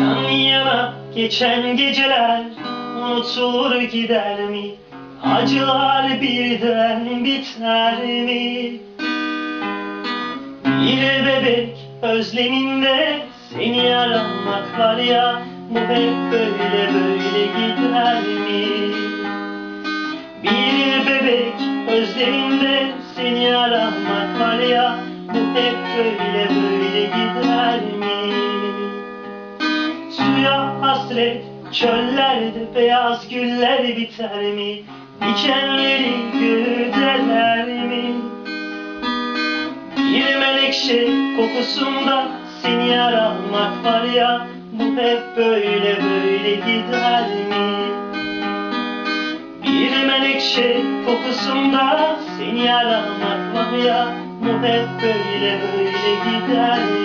Yan yana geçen geceler unutulur gider mi? Acılar birden biter mi? Bir bebek özleminde seni aramak var ya Bu hep böyle böyle gider mi? Bir bebek özleminde seni aramak var ya Bu hep böyle böyle Suya hasret çöllerde beyaz güller biter mi? Dikenleri güdeler mi? Bir menekşe kokusunda seni aramak var ya Bu hep böyle böyle gider mi? Bir menekşe kokusunda seni aramak var ya Bu hep böyle böyle gider mi?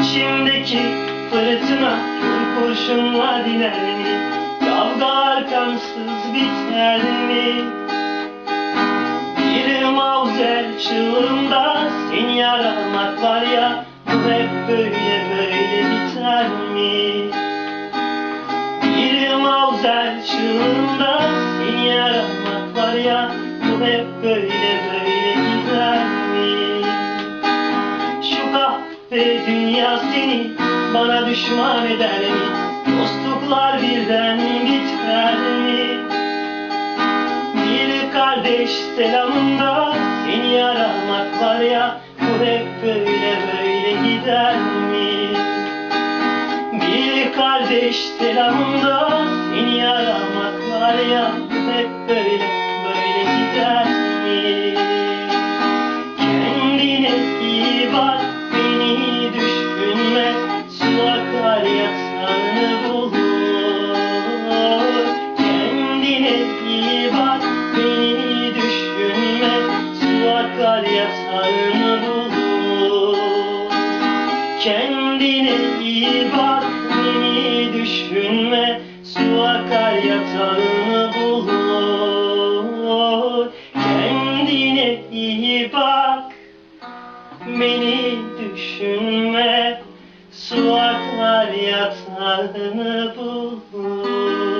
İçimdeki fırtına kör kurşunla diner mi? Kavgalar kansız biter mi? Bir mavzer çığlığında seni aramak var ya Bu hep böyle böyle biter mi? Bir mavzer çığlığında Bu hep böyle böyle gider mi? Şu kahve dünya seni bana düşman eder mi? Dostluklar birden biter mi? Bir kardeş selamında seni aramak var ya Bu hep böyle böyle gider mi? Bir kardeş selamında seni aramak var ya Bu hep böyle İyi bak beni düşünme Su akar yatağını bulur? Kendine iyi bak beni düşünme Su akar yatağını bulur? Kendine iyi bak Beni düşünme Su akar yatağını bulur